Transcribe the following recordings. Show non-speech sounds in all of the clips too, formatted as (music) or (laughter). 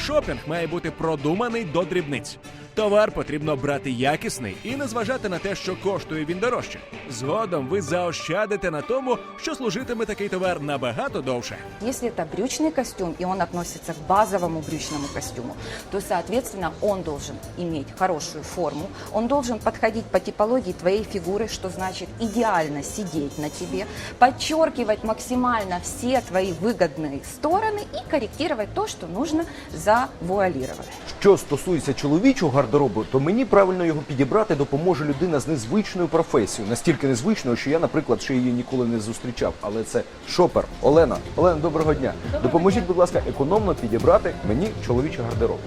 Шопінг має бути продуманий до дрібниць. Товар потрібно брати якісний і не зважати на те, що коштує він дорожче. Згодом ви заощадите на тому, що служитиме такий товар набагато довше. Если это брючный костюм, и он относится к базовому брючному костюму, то, соответственно, он должен иметь хорошую форму, он должен подходить по типологии твоей фигуры, что значит идеально сидеть на тебе, подчеркивать максимально все твои выгодные стороны и корректировать то, что нужно завуалировать. Що стосується чоловічого гардеробу, то мені правильно його підібрати допоможе людина з незвичною професією. Настільки незвичною, що я, наприклад, ще її ніколи не зустрічав. Але це шопер. Олена. Олена, доброго дня. Допоможіть, будь ласка, економно підібрати мені чоловічий гардероб.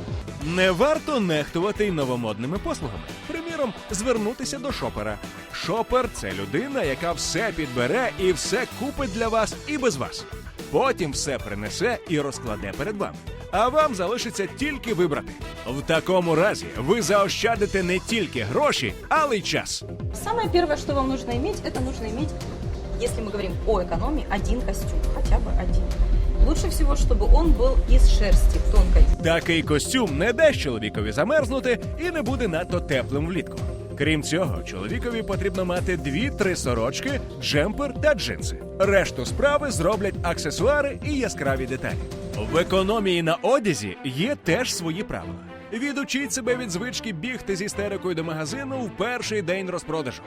Не варто нехтувати й новомодними послугами. Приміром, звернутися до шопера. Шопер це людина, яка все підбере і все купить для вас і без вас. Потім все принесе і розкладе перед вами А вам залишиться тільки вибрати. В такому разі ви заощадите не тільки гроші, але й час. Самое первое, что вам нужно иметь, это нужно иметь, если мы говорим о экономии, один костюм, хотя бы один. Лучше всего, чтобы он был из шерсти тонкой. Такий костюм не дасть чоловікові замерзнути і не буде надто теплим влітку. Крім цього, чоловікові потрібно мати дві-три сорочки, джемпер та джинси. Решту справи зроблять аксесуари і яскраві деталі. В економії на одязі є теж свої правила. Відучіть себе від звички бігти з істерикою до магазину в перший день розпродажу.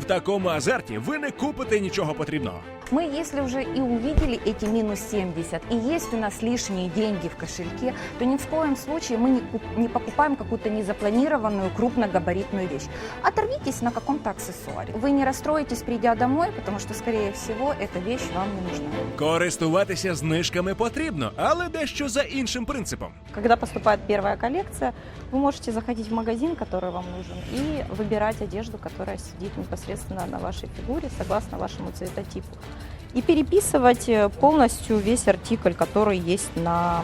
В такому азарті ви не купите нічого потрібного. Мы, если уже и увидели эти минус 70, и есть у нас лишние деньги в кошельке, то ни в коем случае мы не, куп- не покупаем какую-то незапланированную крупногабаритную вещь. Оторвитесь на каком-то аксессуаре. Вы не расстроитесь, придя домой, потому что, скорее всего, эта вещь вам не нужна. Користуватися знижками потрібно, але дещо за іншим принципом. Когда поступает первая коллекция, вы можете заходить в магазин, который вам нужен, и выбирать одежду, которая сидит непосредственно на вашей фигуре, согласно вашему цветотипу. И переписывать э, полностью весь артикль, который есть на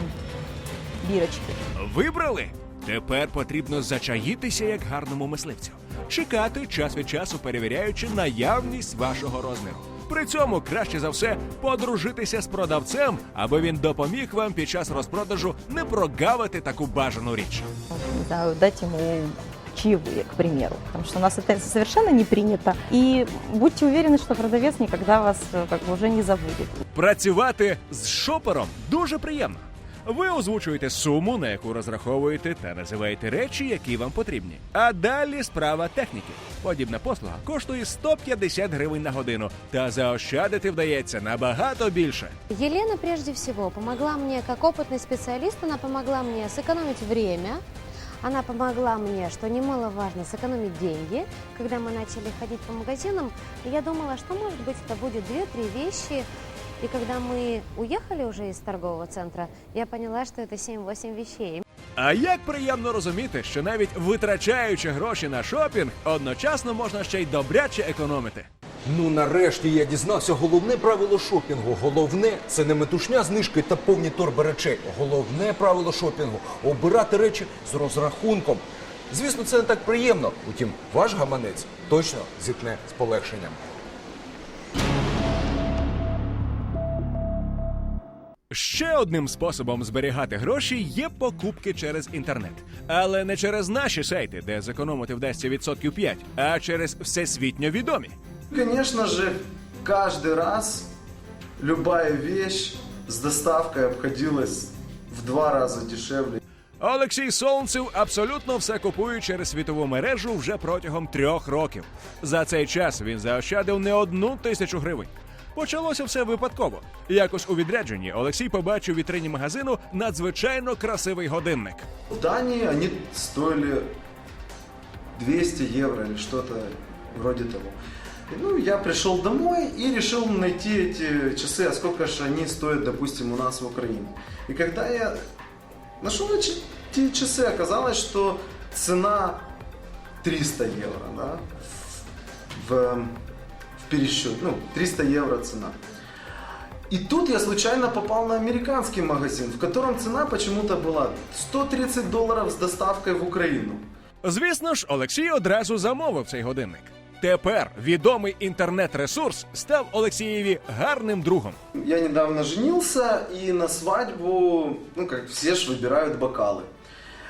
бирочке. Вибрали? Тепер потрібно зачаїтися як гарному мисливцю. Чекати час від часу, перевіряючи наявність вашого розміру. При цьому краще за все подружитися з продавцем, аби він допоміг вам під час розпродажу не прогавити таку бажану річ. не знаю, дать ему чаевые, к примеру, потому что у нас это совершенно не принято. И будьте уверены, что продавец никогда вас э, как бы уже не забудет. Працювати з шопером дуже приємно. Ви озвучуєте суму, на яку розраховуєте, та називаєте речі, які вам потрібні. А далі справа техніки. Подібна послуга коштує 150 гривень на годину, та заощадити вдається набагато більше. Елена прежде всего помогла мне, как опытный специалист, она помогла мне сэкономить время, она помогла мне, что немаловажно, сэкономить деньги. Когда мы начали ходить по магазинам, я думала, что, может быть, это будет 2-3 вещи. И когда мы уехали уже из торгового центра, я поняла, что это 7-8 вещей. А як приємно розуміти, що навіть витрачаючи гроші на шопінг, одночасно можна ще й добряче економити. Ну нарешті я дізнався головне правило шопінгу. Головне це не метушня знижки та повні торби речей. Головне правило шопінгу обирати речі з розрахунком. Звісно, це не так приємно. Утім, ваш гаманець точно зіткне з полегшенням. Ще одним способом зберігати гроші є покупки через інтернет, але не через наші сайти, де зекономити вдасться відсотків 5, а через всесвітньо відомі. Конечно же, каждый раз любая вещь с доставкой обходилась в два раза дешевле. Олексій Солнцев абсолютно все купує через світову мережу вже протягом трьох років. За цей час він заощадив не одну тисячу гривень. Почалося все випадково. Якось у відрядженні Олексій побачив у вітрині магазину надзвичайно красивий годинник. В Дании они стоили 200 евро или что-то вроде того. И, Ну, я пришел домой и решил найти эти часы, а сколько же они стоят, допустим, у нас в Украине. И когда я нашел эти эти часы, оказалось, что цена 300 евро, да, в, в пересчет, ну, 300 евро цена. И тут я случайно попал на американский магазин, в котором цена почему-то была 130 долларов с доставкой в Украину. Звісно ж, Олексій одразу замовив цей годинник. Тепер відомий інтернет-ресурс став Олексієві гарним другом. Я недавно женился, и на свадьбу, ну как все же выбирают бокалы.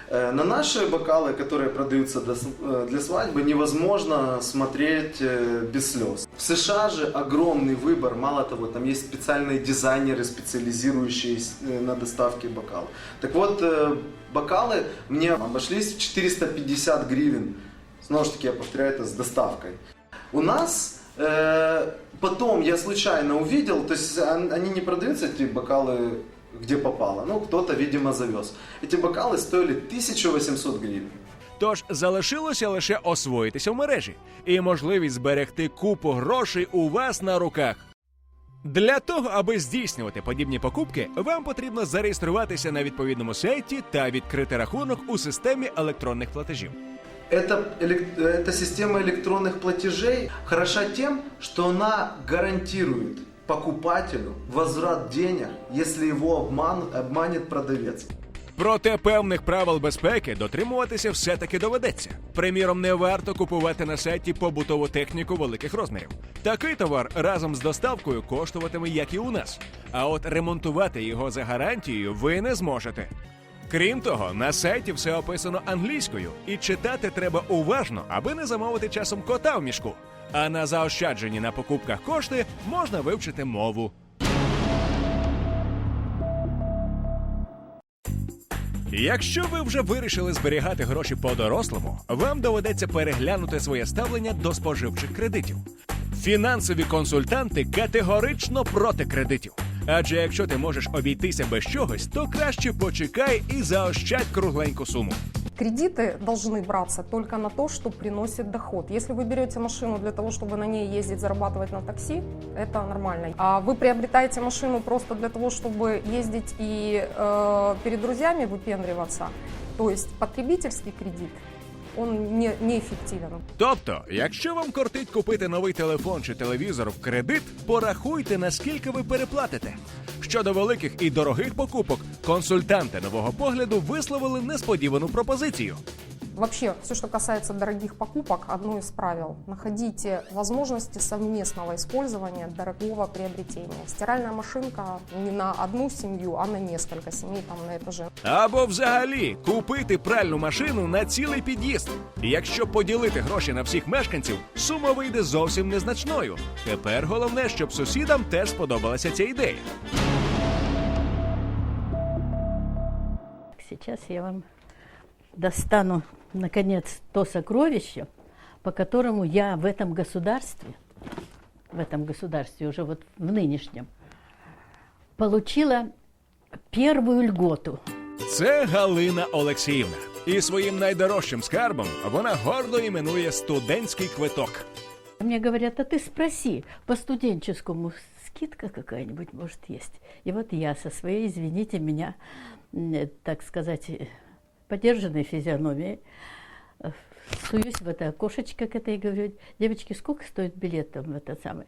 Э, На наши бокалы, которые продаются э, для свадьбы, невозможно смотреть э, без слез. В США же огромный выбор, мало того, там есть специальные дизайнеры, специализирующиеся на доставке бокалов. Так вот, бокалы мне обошлись в 450 гривен. Снова ж таки, я повторяю, это с доставкой. У нас э, потом я случайно увидел, то есть он- они не продаются, эти бокалы, где попало. Ну, кто-то, видимо, завез. Эти бокалы стоили 1800 гривен. Тож залишилося лише освоїтися в мережі і можливість зберегти купу грошей у вас на руках. Для того, аби здійснювати подібні покупки, вам потрібно зареєструватися на відповідному сайті та відкрити рахунок у системі електронних платежів. Эта, элек- эта система электронных платежей хороша тем, что она гарантирует покупателю возврат денег, если его обман, обманет продавец. Проте певних правил безпеки дотримуватися все-таки доведеться. Приміром, не варто купувати на сайті побутову техніку великих розмірів. Такий товар разом з доставкою коштуватиме, як і у нас. А от ремонтувати його за гарантією ви не зможете. Крім того, на сайті все описано англійською, і читати треба уважно, аби не замовити часом кота в мішку. А на заощаджені на покупках кошти можна вивчити мову. Якщо ви вже вирішили зберігати гроші по-дорослому, вам доведеться переглянути своє ставлення до споживчих кредитів. Фінансові консультанти категорично проти кредитів. Адже якщо ти можеш обійтися без чогось, то краще почекай і заощадь кругленьку суму. Кредиты должны браться только на то, что приносит доход. Если вы берете машину для того, чтобы на ней ездить, зарабатывать на такси, это нормально. А вы приобретаете машину просто для того, чтобы ездить и э, перед друзьями выпендриваться, то есть потребительский кредит, он не, неэффективен. Тобто, якщо вам кортить купити новий телефон чи телевізор в кредит, порахуйте, наскільки ви переплатите. Щодо великих і дорогих покупок, консультанти нового погляду висловили несподівану пропозицію. Вообще, все, что касается дорогих покупок, одно из правил. Находите возможности совместного использования дорогого приобретения. Стиральная машинка не на одну семью, а на несколько семей там на этаже. Або взагалі купити пральну машину на цілий під'їзд. Якщо поділити гроші на всіх мешканців, сума вийде зовсім незначною. Тепер головне, щоб сусідам теж сподобалася ця ідея. Сейчас я вам достану, наконец, то сокровище, по которому я в этом государстве, в этом государстве, уже вот в нынешнем, получила первую льготу. Це Галина Олексіївна. І своїм найдорожчим скарбом вона гордо іменує студентський квиток. Мне говорят, а ты спроси, по студенческому скидка какая-нибудь может есть. И вот я со своей, извините меня, э, так сказать, э, подержанной физиономией э, суюсь в это окошечко к этой и говорю, девочки, сколько стоит билет там в этот самый?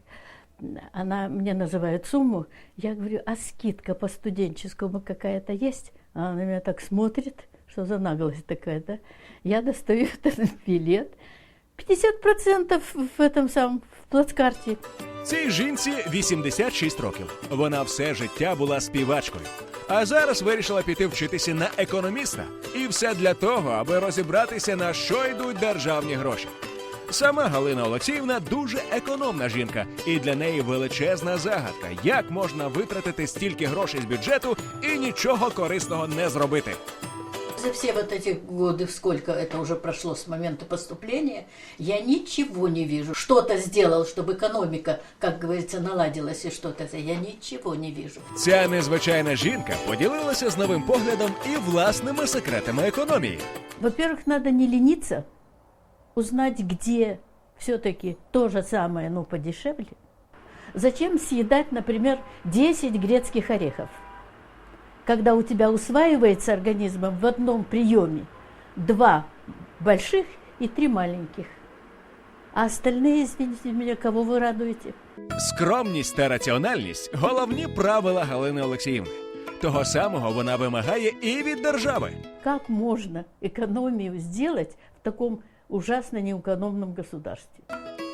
Она мне называет сумму, я говорю, а скидка по студенческому какая-то есть? Она на меня так смотрит, что за наглость такая, да? Я достаю (laughs) этот билет, 50% в этом самом, в плацкарте. Цій жінці 86 років. Вона все життя була співачкою. А зараз вирішила піти вчитися на економіста. І все для того, аби розібратися, на що йдуть державні гроші. Сама Галина Олексіївна дуже економна жінка, і для неї величезна загадка, як можна витратити стільки грошей з бюджету і нічого корисного не зробити. За все вот эти годы, сколько это уже прошло с момента поступления, я ничего не вижу. Что-то сделал, чтобы экономика, как говорится, наладилась и что-то. Я ничего не вижу. Ця незвичайна жінка поділилася з новим поглядом і власними секретами економії. Во-первых, надо не лениться, узнать, где все-таки то же самое, но подешевле. Зачем съедать, например, 10 грецких орехов? Когда у тебя усваивается организмом в одном приеме два больших и три маленьких. А остальные, извините меня, кого вы радуете? Скромність та раціональність головні правила Галини Олексіївни. Того самого вона вимагає і від держави. Как можно экономию сделать в таком ужасно неэкономном государстве?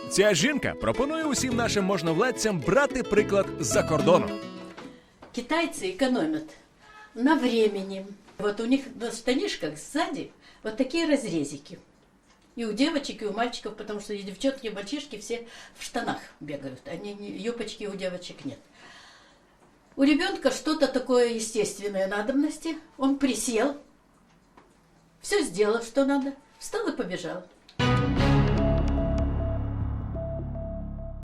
Ця жінка пропонує усім нашим можновладцям брати приклад з-за кордону. Китайцы экономят На времени. Вот у них на штанишках сзади вот такие разрезики. И у девочек, и у мальчиков, потому что и девчонки, и мальчишки все в штанах бегают. Они юбочки у девочек нет. У ребенка что-то такое естественное надобности. Он присел, все сделал, что надо, встал и побежал.